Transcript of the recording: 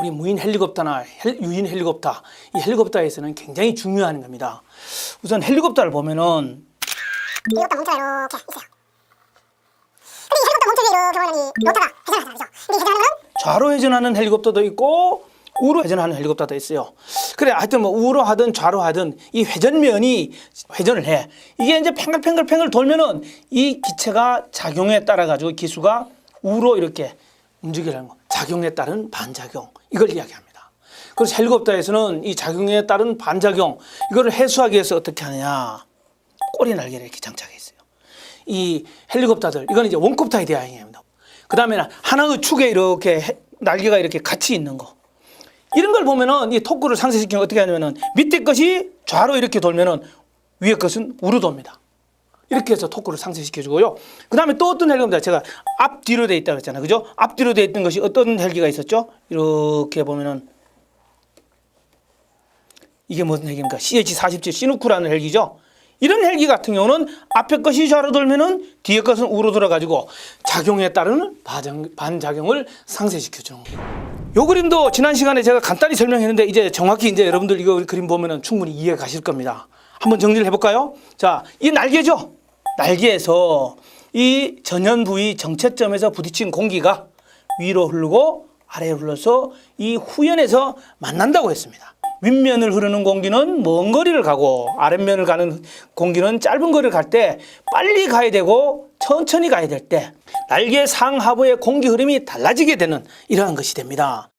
우리 무인 헬리콥터나 헬- 유인 헬리콥터, 이 헬리콥터에서는 굉장히 중요한 겁니다. 우선 헬리콥터를 보면은 이것도 멈춰가 이렇게 있어요. 근데 이 헬리콥터 멈춰서 이렇게 보면 이 로터가 회전하잖아요. 그죠? 근데 이 회전하는 좌로 회전하는 헬리콥터도 있고 우로 회전하는 헬리콥터도 있어요. 그래 하여튼 뭐 우로 하든 좌로 하든 이 회전면이 회전을 해. 이게 이제 팽글팽글팽글 돌면은 이 기체가 작용에 따라 가지고 기수가 우로 이렇게 움직이라는 거. 작용에 따른 반작용 이걸 이야기합니다. 그래서 헬리콥터에서는 이 작용에 따른 반작용 이거를 해소하기 위해서 어떻게 하느냐? 꼬리 날개를 이렇게 장착해 있어요. 이 헬리콥터들 이건 이제 원컵타에 대한 이야기입니다. 그 다음에는 하나의 축에 이렇게 해- 날개가 이렇게 같이 있는 거. 이런 걸 보면은 이 토크를 상쇄시키면 어떻게 하냐면은 밑에 것이 좌로 이렇게 돌면은 위에 것은 우로 돕니다. 이렇게 해서 토크를 상쇄시켜 주고요. 그 다음에 또 어떤 헬기입니다. 제가 앞뒤로 돼 있다고 했잖아요. 그죠? 앞뒤로 돼 있던 것이 어떤 헬기가 있었죠? 이렇게 보면은 이게 무슨 헬기입니까? CH-47 시누쿠라는 헬기죠. 이런 헬기 같은 경우는 앞에 것이 좌로 돌면은 뒤에 것은 우로 돌아가지고 작용에 반작- 반작용을 상쇄시켜 주는 거예요. 요 그림도 지난 시간에 제가 간단히 설명했는데 이제 정확히 이제 여러분들 이거 그림 보면은 충분히 이해 가실 겁니다. 한번 정리를 해볼까요? 자, 이 날개죠. 날개에서 이 전연 부위 정체점에서 부딪힌 공기가 위로 흐르고 아래로 흘러서 이 후연에서 만난다고 했습니다. 윗면을 흐르는 공기는 먼 거리를 가고 아랫면을 가는 공기는 짧은 거리를 갈 때 빨리 가야 되고 천천히 가야 될 때 날개 상하부의 공기 흐름이 달라지게 되는 이러한 것이 됩니다.